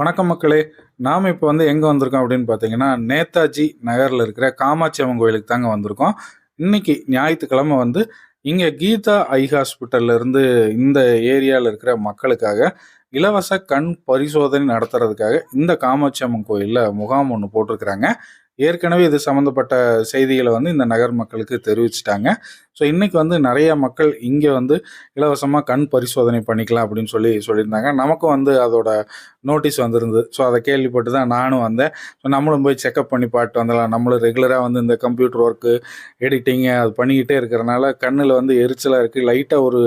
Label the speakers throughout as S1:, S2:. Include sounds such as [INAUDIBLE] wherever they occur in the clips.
S1: வணக்கம் மக்களே. நாம் இப்போ வந்து எங்கே வந்திருக்கோம் அப்படின்னு பார்த்தீங்கன்னா நேதாஜி நகரில் இருக்கிற காமாட்சி அம்மன் கோயிலுக்கு தாங்க வந்திருக்கோம். இன்னைக்கு ஞாயிற்றுக்கிழமை வந்து இங்கே கீதா ஐ ஹாஸ்பிட்டல்ல இருந்து இந்த ஏரியாவில் இருக்கிற மக்களுக்காக இலவச கண் பரிசோதனை நடத்துறதுக்காக இந்த காமாட்சி அம்மன் கோயிலில் முகாம் ஒன்று போட்டிருக்கிறாங்க. ஏற்கனவே இது சம்மந்தப்பட்ட செய்திகளை வந்து இந்த நகர் மக்களுக்கு தெரிவிச்சிட்டாங்க. ஸோ இன்னைக்கு வந்து நிறைய மக்கள் இங்கே வந்து இலவசமாக கண் பரிசோதனை பண்ணிக்கலாம் அப்படின்னு சொல்லி சொல்லியிருந்தாங்க. நமக்கும் வந்து அதோட நோட்டீஸ் வந்திருந்தது. ஸோ அதை கேள்விப்பட்டு தான் நானும் வந்தேன். ஸோ நம்மளும் போய் செக்அப் பண்ணி பார்த்துட்டு வந்துடலாம். நம்மளும் ரெகுலராக வந்து இந்த கம்ப்யூட்டர் ஒர்க்கு எடிட்டிங்கு அது பண்ணிக்கிட்டே இருக்கிறனால கண்ணில் வந்து எரிச்சலாக இருக்குது லைட்டாக ஒரு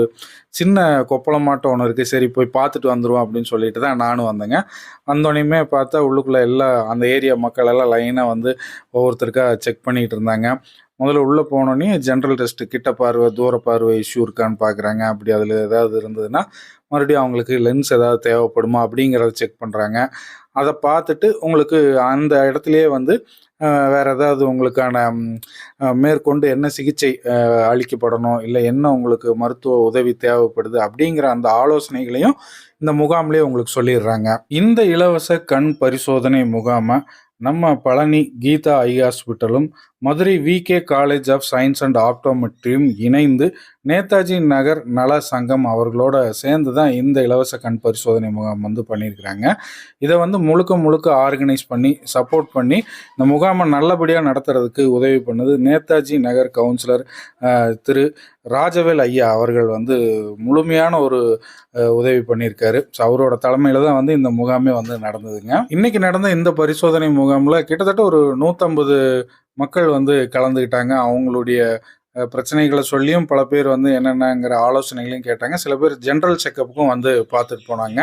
S1: சின்ன கொப்பளமாட்டம் ஒன்று இருக்குது சரி போய் பார்த்துட்டு வந்துடுவோம் அப்படின்னு சொல்லிட்டு தான் நானும் வந்தேங்க. வந்தோடனையுமே பார்த்தா உள்ளுக்குள்ளே எல்லா அந்த ஏரியா மக்கள் எல்லாம் லைனாக வந்து ஒவ்வொருத்தருக்காக செக் பண்ணிகிட்டு இருந்தாங்க. முதல்ல உள்ளே போனோடனே ஜென்ரல் டெஸ்ட்டு கிட்ட பார்வை தூர பார்வை இஷ்யூ இருக்கான்னு பார்க்குறாங்க. அப்படி அதில் ஏதாவது இருந்ததுன்னா மறுபடியும் அவங்களுக்கு லென்ஸ் ஏதாவது தேவைப்படுமா அப்படிங்கிறத செக் பண்ணுறாங்க அதை பார்த்துட்டு உங்களுக்கு அந்த இடத்துலையே வந்து வேறு ஏதாவது உங்களுக்கான மேற்கொண்டு என்ன சிகிச்சை அளிக்கப்படணும் இல்லை என்ன உங்களுக்கு மருத்துவ உதவி தேவைப்படுது அப்படிங்கிற அந்த ஆலோசனைகளையும் இந்த முகாம்லேயே உங்களுக்கு சொல்லிடுறாங்க. இந்த இலவச கண் பரிசோதனை முகாமை நம்ம Palani Geetha eye ஹாஸ்பிட்டலும் Madurai VK college of science and ஆப்டோமெட்ரியும் இணைந்து நேதாஜி நகர் நல சங்கம் அவர்களோட சேர்ந்து தான் இந்த இலவச கண் பரிசோதனை முகாம் வந்து பண்ணியிருக்கிறாங்க. இதை வந்து முழுக்க முழுக்க ஆர்கனைஸ் பண்ணி சப்போர்ட் பண்ணி இந்த முகாமை நல்லபடியாக நடத்துறதுக்கு உதவி பண்ணது நேதாஜி நகர் கவுன்சிலர் திரு ராஜவேல் ஐயா அவர்கள் வந்து முழுமையான ஒரு உதவி பண்ணியிருக்காரு. ஸோ அவரோட தலைமையில் தான் வந்து இந்த முகாமே வந்து நடந்ததுங்க. இன்னைக்கு நடந்த இந்த பரிசோதனை முகாமில் கிட்டத்தட்ட ஒரு நூற்றம்பது மக்கள் வந்து கலந்துக்கிட்டாங்க. அவங்களுடைய பிரச்சனைகளை சொல்லியும் பல பேர் வந்து என்னென்னங்கிற ஆலோசனைகளையும் கேட்டாங்க. சில பேர் ஜென்ரல் செக்கப்புக்கும் வந்து பார்த்துட்டு போனாங்க.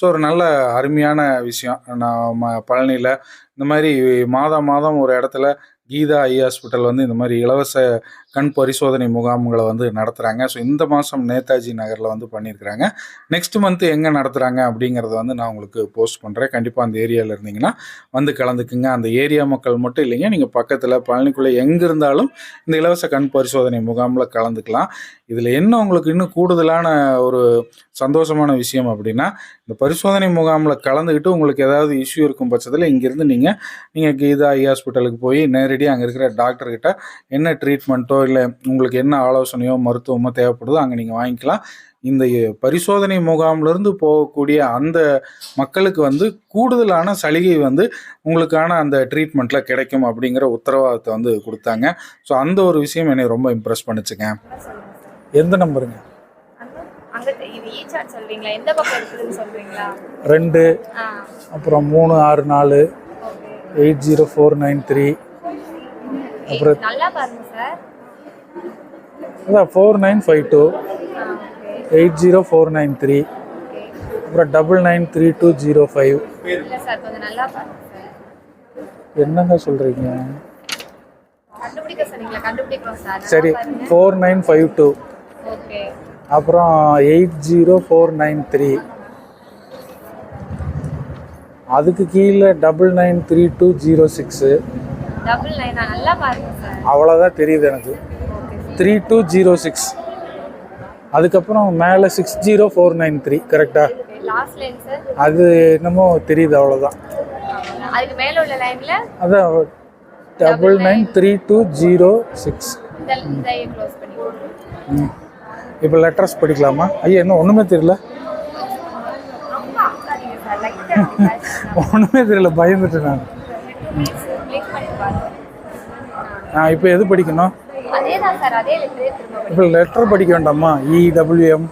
S1: ஸோ ஒரு நல்ல அருமையான விஷயம். நம்ம பழனியில் இந்த மாதிரி மாதம் மாதம் ஒரு இடத்துல கீதா ஐ ஹாஸ்பிட்டல் வந்து இந்த மாதிரி இலவச கண் பரிசோதனை முகாம்களை வந்து நடத்துகிறாங்க ஸோ இந்த மாதம் நேதாஜி நகரில் வந்து பண்ணியிருக்கிறாங்க. நெக்ஸ்ட் மந்த் எங்கே நடத்துகிறாங்க அப்படிங்கிறத வந்து நான் உங்களுக்கு போஸ்ட் பண்ணுறேன் கண்டிப்பாக அந்த ஏரியாவில் இருந்தீங்கன்னா வந்து கலந்துக்குங்க. அந்த ஏரியா மக்கள் மட்டும் இல்லைங்க. நீங்கள் பக்கத்தில் பழனிக்குள்ளே எங்கே இருந்தாலும் இந்த இலவச கண் பரிசோதனை முகாமில் கலந்துக்கலாம். இதில் என்ன உங்களுக்கு இன்னும் கூடுதலான ஒரு சந்தோஷமான விஷயம் அப்படின்னா இந்த பரிசோதனை முகாமில் கலந்துக்கிட்டு உங்களுக்கு ஏதாவது இஷ்யூ இருக்கும் பட்சத்தில் இங்கேருந்து நீங்கள் நீங்கள் கீதா ஐ ஹாஸ்பிட்டலுக்கு போய் நேரடியாக அங்கே இருக்கிற டாக்டர்கிட்ட என்ன ட்ரீட்மெண்ட்டோ இல்லை உங்களுக்கு என்ன ஆலோசனையோ மருத்துவமோ தேவைப்படுதோ அங்கே நீங்கள் வாங்கிக்கலாம். இந்த பரிசோதனை முகாம்லேருந்து போகக்கூடிய அந்த மக்களுக்கு வந்து கூடுதலான சலுகை வந்து உங்களுக்கான அந்த ட்ரீட்மெண்ட்டில் கிடைக்கும் அப்படிங்கிற உத்தரவாதத்தை வந்து கொடுத்தாங்க. ஸோ அந்த ஒரு விஷயம் என்னை ரொம்ப இம்ப்ரெஸ் பண்ணுச்சுங்க. எந்த நம்பருங்க?
S2: சொல்றீங்களா?
S1: ரெண்டு அப்புறம் மூணு ஆறு நாலு eight zero four nine three. அப்புறம்
S2: நல்லா பாருங்க சார்
S1: அதான் four nine five two eight zero four nine three அப்புறம் double nine three two zero five என்னங்க சொல்கிறீங்க
S2: sir
S1: four nine five two அப்புறம் eight zero four nine three அதுக்கு கீழே double nine three two zero six
S2: double நைனா நல்லா பாருங்க sir
S1: அவ்வளோதான் தெரியுது எனக்கு. த்ரீ டூ ஜீரோ சிக்ஸ் அதுக்கப்புறம் மேலே six zero four nine three கரெக்டா
S2: லாஸ்ட் லைன் சார்
S1: அது என்னமோ தெரியுது அவ்வளோதான்
S2: அதுக்கு மேல உள்ள லைன்ல
S1: அதான் double nine three two zero six இப்போ லெட்டர்ஸ் படிக்கலாமா? ஐயா என்ன ஒன்றுமே தெரியல? [LAUGHS] ஒன்றுமே தெரியல பயந்துட்டேன் நான்
S2: கிளிக் பண்ணி பாருங்க
S1: ஆ இப்போ எது படிக்கணும். இப்போ லெட்டர் படிக்க வேண்டாமா? E இடபிள்யூஎம்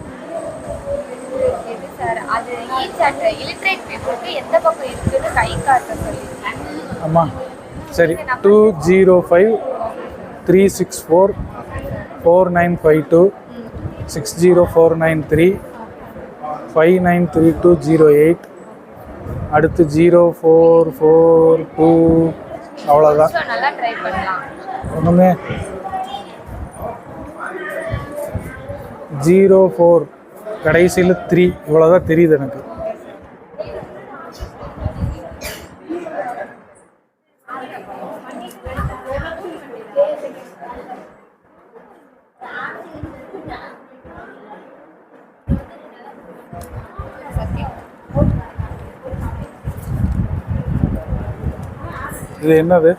S1: ஆமாம் சரி two zero five three six four four nine five two six zero four nine three five nine three two zero eight அடுத்து ஜீரோ ஃபோர் ஃபோர் டூ அவ்வளோதான் ஒன்றுமே ஜீரோ ஃபோர் கடைசியில் த்ரீ இவ்வளோதான் தெரியுது எனக்கு. இது என்னது?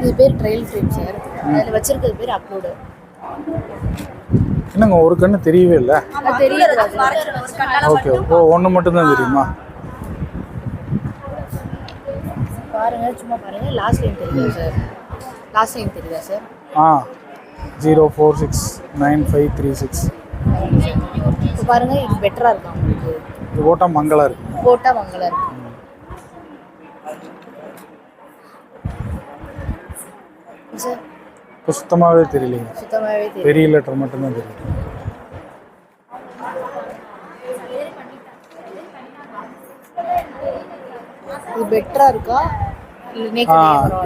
S3: இது பேர் ட்ரையல் ஃப்ரேம் சார். அதில் வச்சிருக்கிறது பேர் அப்லோடு.
S1: என்னங்க ஒரு கண்ணு தெரியவே இல்லை?
S3: தெரியுது.
S1: ஓகே ஓ ஒன்று மட்டும்தான் தெரியுமா?
S3: பாருங்க சும்மா பாருங்க. லாஸ்ட் லைன் தெரியுதா சார் லாஸ்ட் லைன் தெரியுதா சார்
S1: ஆ zero four six nine five three six.
S3: இப்போ பாருங்க இது பெட்டராக இருக்கும் உங்களுக்கு?
S1: இது போட்டால் மங்களா இருக்கு.
S3: போட்டால் மங்களா இருக்கும் சார்
S1: இப்போ சுத்தமாகவே தெரியலைங்க.
S3: சுத்தமாகவே
S1: பெரிய லெட்டர் மட்டும்தான் தெரியும்
S3: இது பெட்டராக இருக்கா?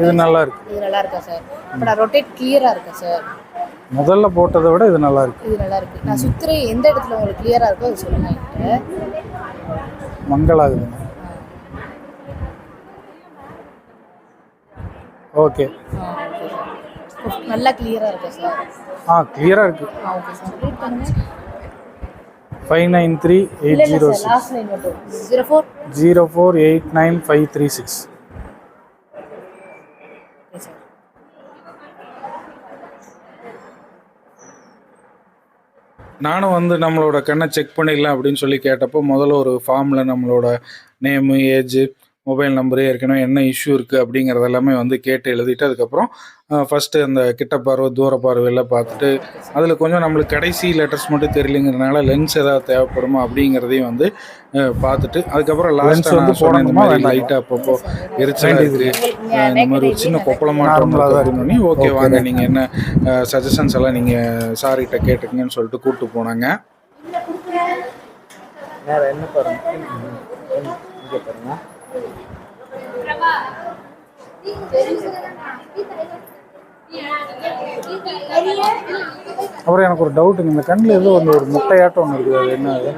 S1: இது நல்லா இருக்கு.
S3: இது நல்லா இருக்கா சார் இப்போ நான் ரொட்டேட் கிளியராக இருக்கா சார்
S1: முதல்ல போட்டதை விட இது நல்லா இருக்கு.
S3: இது நல்லா இருக்கு. நான் சுத்துற எந்த இடத்துல உங்களுக்கு கிளியராக இருக்கோ அது சொல்லுங்க என்கிட்ட.
S1: மங்களாகுதுங்க ஓகே
S3: நல்லா கிளியராக இருக்கா சார்
S1: ஆ கிளியராக இருக்கு.
S3: ஓகே சார் ரீட் பண்ணுங்க.
S1: Five nine three eight zero
S3: sir last line மட்டும். Zero four
S1: zero four eight nine five three six நானும் வந்து நம்மளோட கண்ணை செக் பண்ணிடலாம் அப்படின்னு சொல்லி கேட்டப்போ முதல்ல ஒரு ஃபார்மில் நம்மளோட நேமு ஏஜ் மொபைல் நம்பரு ஏற்கனவே என்ன இஷ்யூ இருக்குது அப்படிங்கிறது எல்லாமே வந்து கேட்டு எழுதிட்டு அதுக்கப்புறம் ஃபஸ்ட்டு அந்த கிட்ட பார்வை தூர பார்வையெல்லாம் பார்த்துட்டு அதில் கொஞ்சம் நம்மளுக்கு கடைசி லெட்டர்ஸ் மட்டும் தெரியலங்கிறதுனால லென்ஸ் ஏதாவது தேவைப்படுமா அப்படிங்கிறதையும் வந்து பார்த்துட்டு அதுக்கப்புறம் லாஸ்ட்
S4: வந்து
S1: வந்து போன இந்த மாதிரி? லைட்டாக அப்பப்போ எரிச்சலாக இருக்குது இந்த மாதிரி ஒரு சின்ன கொப்பளமாட்டம்
S4: நார்மலா தான்
S1: அப்படின்னு ஓகே வாங்க நீங்கள் என்ன சஜஷன்ஸ் எல்லாம் நீங்கள் சார்கிட்ட கேட்டுக்கங்கன்னு சொல்லிட்டு கூப்பிட்டு போனாங்க.
S4: வேற என்ன பாருங்க? இங்கே பாருங்க.
S1: அப்புறம் எனக்கு ஒரு டவுட் இந்த கண்ணில் ஏதோ வந்து ஒரு முட்டையாட்டம் ஒன்று இருக்குது. அது என்ன? அது?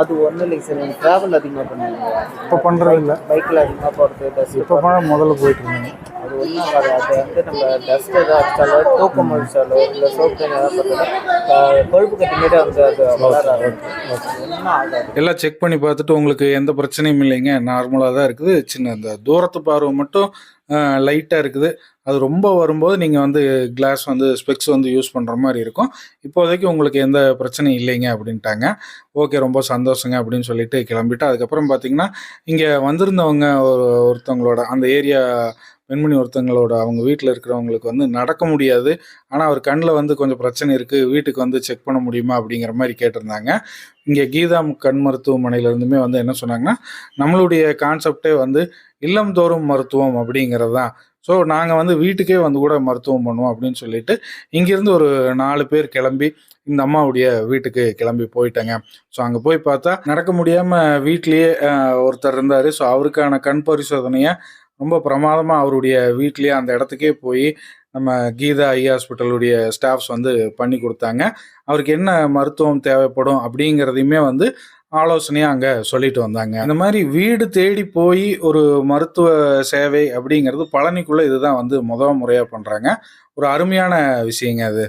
S4: அது ஒன்றும் இல்லைங்க சார். நீங்கள் ட்ராவல் அதிகமாக பண்ணுவீங்க
S1: இப்போ பண்ணுறது இல்லை
S4: பைக்கில் அதிகமாக போகிறது டஸ்ட்
S1: இப்போ பண்ண முதல்ல போயிட்டு இருந்தேங்க.
S4: அது ஒன்றும் ஆகாது. அது வந்து நம்ம டஸ்ட் ஏதாவது அடிச்சாலோ தூக்கம் அடிச்சாலோ இல்லை சோப்பு தண்ணி ஏதாவது பார்த்தாலோ கொழுப்பு கட்டி மாரி அந்த அது வளராது ஒன்றும் ஆகாது.
S1: எல்லாம் செக் பண்ணி பார்த்துட்டு உங்களுக்கு எந்த பிரச்சனையும் இல்லைங்க. நார்மலாக தான் இருக்குது. சின்ன இந்த தூரத்து பார்வை மட்டும் லைட்டாக இருக்குது. அது ரொம்ப வரும்போது நீங்கள் வந்து கிளாஸ் வந்து ஸ்பெக்ஸ் வந்து யூஸ் பண்ணுற மாதிரி இருக்கும். இப்போதைக்கு உங்களுக்கு எந்த பிரச்சனையும் இல்லைங்க அப்படின்ட்டாங்க. ஓகே ரொம்ப சந்தோஷங்க அப்படின்னு சொல்லிட்டு கிளம்பிட்டு அதுக்கப்புறம் பார்த்தீங்கன்னா இங்கே வந்திருந்தவங்க ஒரு ஒருத்தவங்களோட அந்த ஏரியா பெண்மணி ஒருத்தவங்களோட அவங்க வீட்டில் இருக்கிறவங்களுக்கு வந்து நடக்க முடியாது. ஆனால் அவர் கண்ணில் வந்து கொஞ்சம் பிரச்சனை இருக்குது வீட்டுக்கு வந்து செக் பண்ண முடியுமா அப்படிங்கிற மாதிரி கேட்டிருந்தாங்க. இங்கே கீதா கண் மருத்துவமனையிலேருந்துமே வந்து என்ன சொன்னாங்கன்னா நம்மளுடைய கான்செப்டே வந்து இல்லம்தோறும் மருத்துவம் அப்படிங்கிறது தான் ஸோ நாங்கள் வந்து வீட்டுக்கே வந்து கூட மருத்துவம் பண்ணுவோம் அப்படின்னு சொல்லிட்டு இங்கேருந்து ஒரு நாலு பேர் கிளம்பி இந்த அம்மாவுடைய வீட்டுக்கு கிளம்பி போயிட்டேங்க. ஸோ அங்கே போய் பார்த்தா நடக்க முடியாமல் வீட்லேயே ஒருத்தர் இருந்தார். ஸோ அவருக்கான கண் பரிசோதனையை ரொம்ப பிரமாதமாக அவருடைய வீட்லேயே அந்த இடத்துக்கே போய் நம்ம கீதா ஐ ஹாஸ்பிட்டலுடைய ஸ்டாஃப்ஸ் வந்து பண்ணி கொடுத்தாங்க. அவருக்கு என்ன மருத்துவம் தேவைப்படும் அப்படிங்கிறதையுமே வந்து ஆலோசனையாக அங்கே சொல்லிட்டு வந்தாங்க. இந்த மாதிரி வீடு தேடி போய் ஒரு மருத்துவ சேவை அப்படிங்கிறது பழனிக்குள்ளே இதுதான் வந்து முதல் முறையாக பண்ணுறாங்க ஒரு அருமையான விஷயங்க அது.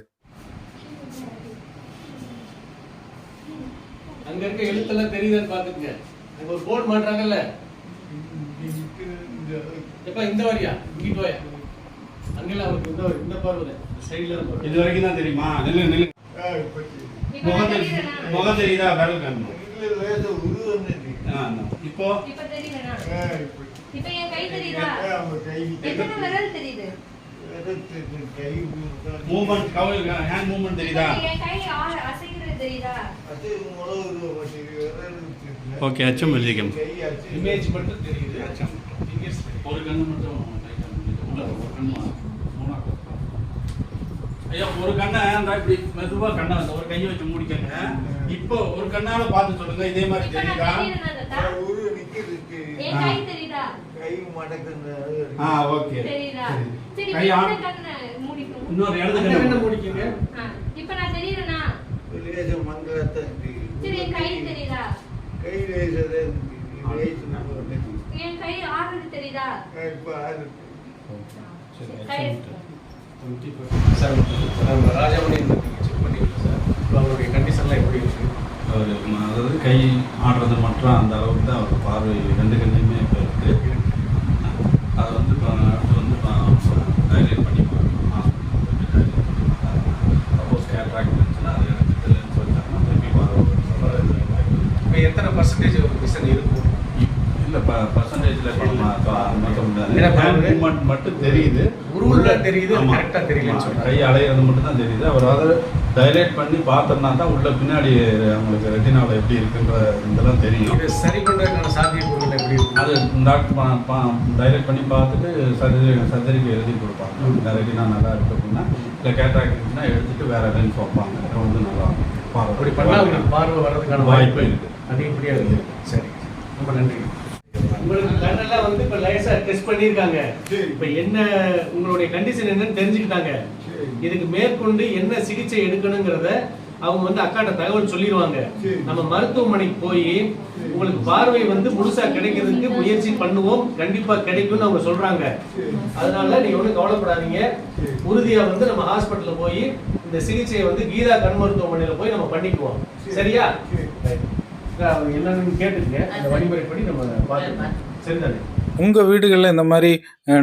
S5: அங்க இருக்க எழுத்தெல்லாம் தெரியுதான்னு பாத்துக்கங்க அங்க ஒரு போர்டு மாட்டுறாங்கல்ல. எப்ப இந்த வரியா? இங்கிட்டு வாயா? அங்கெல்லாம் அவருக்கு இந்த வரி, இந்த பார்வை. சைடுல
S6: இது வரைக்கும் தான் தெரியுமா? நில்லு நில்லு. முகம் தெரியுதா? விரல் காணும் இப்போ?
S2: இப்ப தெரியலனா இப்ப. என் கை தெரியுதா? எத்தனை விரல் தெரியுது?
S6: ஹேண்ட் தெரியுதா.
S2: என் கை ஆ- அசைக்கிறது தெரியுதா?
S6: ஓகே அச்சம் எழுதிக்கம்
S5: இமேஜ் மட்டும் தெரியுது fingers தெரியுது.
S6: ஒரு கண்ணு மட்டும் tight ஆ மூடிட்டு. உள்ள ஒரு கண்ணு மூணா ஐயா ஒரு கண்ணை அந்த இப்படி மெதுவா கண்ணை அந்த ஒரு கையை வச்சு மூடிக்கங்க. இப்போ ஒரு கண்ணால பார்த்து சொல்லுங்க இதே மாதிரி தெரியுதா?
S2: என் கை தெரியுதா?
S6: ஆ ஓகே.
S2: தெரியுதா? சரி.
S6: கை
S2: இப்ப
S6: ஆன்
S2: இந்த கண்ணை மூடிக்கணும்
S6: இன்னொரு இடது
S5: கண்ணை முடிக்கீங்க.
S2: இப்ப நான் சரி கை தெரியுதா? என் கை தெரியுதா? கை
S5: சார் சார் ராஜாமணி செக் பண்ணியிருக்கேன் சார் அவருடைய கண்டிஷன்லாம் எப்படி இருக்குது
S6: அவர் அதாவது கை ஆடுறது மட்டும் அந்த அளவுக்கு தான் அவர் பார்வை ரெண்டு கண்ணையுமே இப்போ இருக்குது
S5: அதை வந்து அடுத்து வந்து டைலேட் பண்ணி
S6: சப்போஸ் கேட்ராக்ட் இருந்துச்சுன்னா அது எனக்கு லென்ஸ்
S5: வச்சாங்கன்னா திருப்பி இப்போ
S6: எத்தனை
S5: பர்சன்டேஜ்
S6: ஒரு மிஷன் இருக்கும்?
S5: இல்லை ப பர்சன்டேஜில் மொத்தம் மட்டும் தெரியுது.
S6: ஆமா.
S5: correct ஆ தெரியலன்னு.
S6: கை அலையிறது மட்டும் தான் தெரியுது. அவர் அதை டைலேட் பண்ணி பார்த்தோம்னா தான் உள்ள பின்னாடி அவங்களுக்கு ரெட்டினால எப்படி இருக்குன்ற இதெல்லாம் தெரியும்.
S5: சரி பண்ணுறதுக்கான சாத்தியக்கூறுகள் எப்படி இருக்கும்
S6: அது டாக்டர் டைலேட் பண்ணி பார்த்துட்டு சர்ஜரி சர்ஜரிக்கு எழுதி கொடுப்பாங்க. இந்த ரெட்டினா நல்லா இருக்கு அப்படின்னா இல்லை கேட்ராக்ட் இருந்துச்சுன்னா எடுத்துட்டு வேற லென்ஸ் வைப்பாங்க அது வந்து நல்லா பார்வை.
S5: அப்படி பண்ணால் பார்வை வர்றதுக்கான
S6: வாய்ப்பு
S5: வாய்ப்பு
S6: இருக்கு.
S5: அதிகப்படியாக இருக்கு. சரி. ரொம்ப நன்றி. உங்களுக்கு கண்ணெல்லாம் வந்து இப்போ லேசா டெஸ்ட் பண்ணியிருக்காங்க. இப்போ என்ன உங்களுடைய கண்டிஷன் என்னன்னு தெரிஞ்சுக்கிட்டாங்க. இதுக்கு மேற்கொண்டு என்ன சிகிச்சை எடுக்கணுங்கிறத அவங்க வந்து அக்காட்ட தகவல் சொல்லிடுவாங்க. நம்ம மருத்துவமனைக்கு போய் உங்களுக்கு பார்வை வந்து முழுசா கிடைக்கிறதுக்கு முயற்சி பண்ணுவோம். கண்டிப்பா கிடைக்கும்னு அவங்க சொல்றாங்க. அதனால நீங்க ஒன்றும் கவலைப்படாதீங்க. உறுதியா வந்து நம்ம ஹாஸ்பிட்டல்ல போய் இந்த சிகிச்சையை வந்து கீதா கண் மருத்துவமனையில போய் நம்ம பண்ணிக்குவோம். சரியா? என்னன்னு கேட்டுக்கங்க அந்த வழிமுறைப்படி நம்ம பார்த்துக்கலாம். சரிதானே
S1: உங்கள் வீடுகளில் இந்த மாதிரி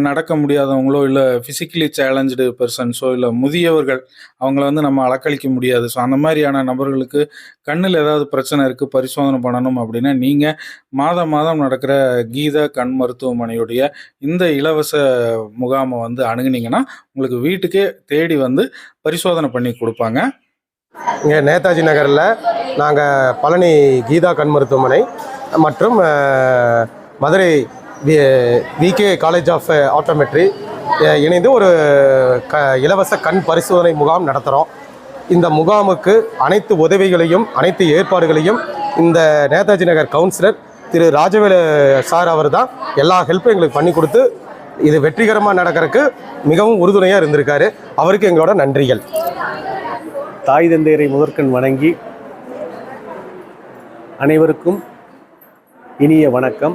S1: நடக்க முடியாதவங்களோ இல்லை ஃபிசிக்கலி சேலஞ்சு பர்சன்ஸோ இல்லை முதியவர்கள் அவங்கள வந்து நம்ம அலக்களிக்க முடியாது. ஸோ அந்த மாதிரியான நபர்களுக்கு கண்ணில் ஏதாவது பிரச்சனை இருக்குது பரிசோதனை பண்ணணும் அப்படின்னா நீங்கள் மாதம் மாதம் நடக்கிற கீதா கண் மருத்துவமனையுடைய இந்த இலவச முகாமை வந்து அணுகுனீங்கன்னா உங்களுக்கு வீட்டுக்கே தேடி வந்து பரிசோதனை பண்ணி கொடுப்பாங்க.
S7: இங்கே நேதாஜி நகரில் நாங்கள் பழனி கீதா கண் மருத்துவமனை மற்றும் Madurai VK college of optometry இணைந்து ஒரு க இலவச கண் பரிசோதனை முகாம் நடத்துகிறோம். இந்த முகாமுக்கு அனைத்து உதவிகளையும் அனைத்து ஏற்பாடுகளையும் இந்த நேதாஜி நகர் கவுன்சிலர் திரு ராஜவேலு சார் அவர் தான் எல்லா ஹெல்ப்பும் எங்களுக்கு பண்ணி கொடுத்து இது வெற்றிகரமாக நடக்கிறதுக்கு மிகவும் உறுதுணையாக இருந்திருக்காரு. அவருக்கு எங்களோட நன்றிகள்.
S8: தாய் தந்தையரை முதற்கண் வணங்கி அனைவருக்கும் இனிய வணக்கம்.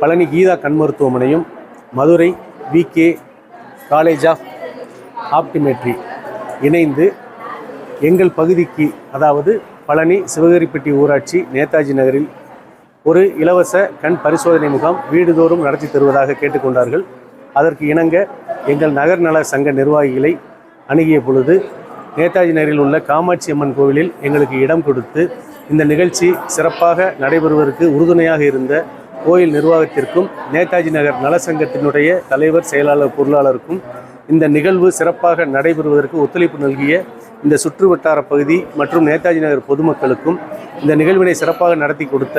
S8: பழனி கீதா கண் மருத்துவமனையும் Madurai VK college of optometry இணைந்து எங்கள் பகுதிக்கு அதாவது பழனி சிவகரிப்பட்டி ஊராட்சி நேதாஜி நகரில் ஒரு இலவச கண் பரிசோதனை முகாம் வீடுதோறும் நடத்தி தருவதாக கேட்டுக்கொண்டார்கள். அதற்கு இணங்க எங்கள் நகர் நல சங்க நிர்வாகிகளை அணுகிய பொழுது நேதாஜி நகரில் உள்ள காமாட்சி அம்மன் கோவிலில் எங்களுக்கு இடம் கொடுத்து இந்த நிகழ்ச்சி சிறப்பாக நடைபெறுவதற்கு உறுதுணையாக இருந்த கோயில் நிர்வாகத்திற்கும் நேதாஜி நகர் நலசங்கத்தினுடைய தலைவர் செயலாளர் பொருளாளருக்கும் இந்த நிகழ்வு சிறப்பாக நடைபெறுவதற்கு ஒத்துழைப்பு நல்கிய இந்த சுற்று வட்டார பகுதி மற்றும் நேதாஜி நகர் பொதுமக்களுக்கும் இந்த நிகழ்வினை சிறப்பாக நடத்தி கொடுத்த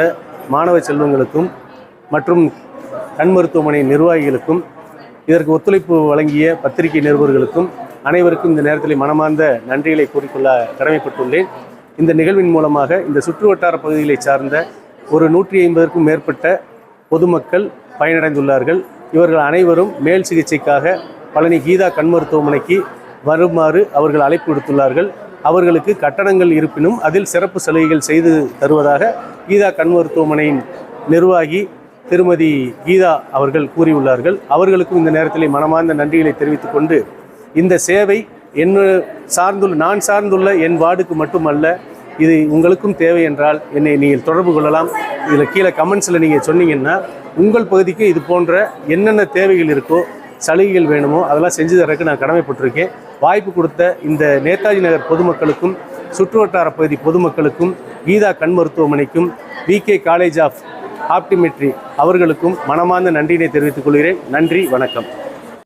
S8: மாணவ செல்வங்களுக்கும் மற்றும் கண் மருத்துவமனை நிர்வாகிகளுக்கும் இதற்கு ஒத்துழைப்பு வழங்கிய பத்திரிகை நிருபர்களுக்கும் அனைவருக்கும் இந்த நேரத்தில் மனமார்ந்த நன்றிகளை கூறிக்கொள்ள கடமைப்பட்டுள்ளேன். இந்த நிகழ்வின் மூலமாக இந்த சுற்று வட்டார பகுதிகளை சார்ந்த ஒரு நூற்றி ஐம்பதற்கும் மேற்பட்ட பொதுமக்கள் பயனடைந்துள்ளார்கள். இவர்கள் அனைவரும் மேல் சிகிச்சைக்காக பழனி கீதா கண் மருத்துவமனைக்கு வருமாறு அவர்கள் அழைப்பு விடுத்துள்ளார்கள். அவர்களுக்கு கட்டணங்கள் இருப்பினும் அதில் சிறப்பு சலுகைகள் செய்து தருவதாக கீதா கண் மருத்துவமனையின் நிர்வாகி திருமதி கீதா அவர்கள் கூறியுள்ளார்கள். அவர்களுக்கும் இந்த நேரத்தில் மனமார்ந்த நன்றிகளை தெரிவித்துக் கொண்டு இந்த சேவை என்ன சார்ந்துள்ள நான் சார்ந்துள்ள என் வார்டுக்கு மட்டுமல்ல இது உங்களுக்கும் தேவை என்றால் என்னை நீங்கள் தொடர்பு கொள்ளலாம். இதில் கீழே கமெண்ட்ஸில் நீங்கள் சொன்னீங்கன்னா உங்கள் பகுதிக்கு இது போன்ற என்னென்ன தேவைகள் இருக்கோ சலுகைகள் வேணுமோ அதெல்லாம் செஞ்சு தரக்கு நான் கடமைப்பட்டிருக்கேன். வாய்ப்பு கொடுத்த இந்த நேதாஜி நகர் பொதுமக்களுக்கும் சுற்றுவட்டார பகுதி பொதுமக்களுக்கும் கீதா கண் மருத்துவமனைக்கும் விகே காலேஜ் ஆஃப் ஆப்டிமெட்ரி அவர்களுக்கும் மனமார்ந்த நன்றியினை தெரிவித்துக் கொள்கிறேன். நன்றி வணக்கம்.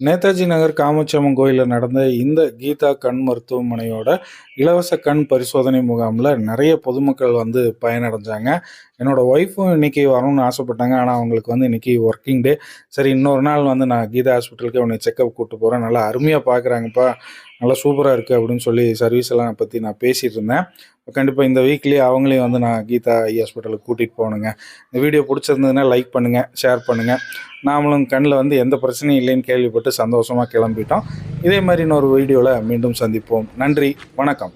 S1: நேதாஜி நகர் காமச்சம்மன் கோயிலில் நடந்த இந்த கீதா கண் மருத்துவமனையோட இலவச கண் பரிசோதனை முகாமில் நிறைய பொதுமக்கள் வந்து பயனடைஞ்சாங்க. என்னோட ஒய்ஃபும் இன்னைக்கு வரணும்னு ஆசைப்பட்டாங்க. ஆனால் அவங்களுக்கு வந்து இன்னைக்கு ஒர்க்கிங் டே சரி இன்னொரு நாள் வந்து நான் கீதா ஹாஸ்பிட்டலுக்கு உன்னை செக்கப் கூப்பிட்டு போகிறேன் நல்லா அருமையாக பார்க்குறாங்கப்பா நல்லா சூப்பராக இருக்குது அப்படின்னு சொல்லி சர்வீஸ் எல்லாம் பற்றி நான் பேசிகிட்டு இருந்தேன். கண்டிப்பாக இந்த வீக்லேயே அவங்களையும் வந்து நான் கீதா ஐ ஹாஸ்பிட்டலுக்கு கூட்டிகிட்டு போகணுங்க. இந்த வீடியோ பிடிச்சிருந்ததுன்னா லைக் பண்ணுங்கள் ஷேர் பண்ணுங்கள் நாமளும் கண்ணில் வந்து எந்த பிரச்சனையும் இல்லைன்னு கேள்விப்பட்டு சந்தோஷமாக கிளம்பிட்டோம். இதே மாதிரி இன்னொரு வீடியோவில் மீண்டும் சந்திப்போம். நன்றி வணக்கம்.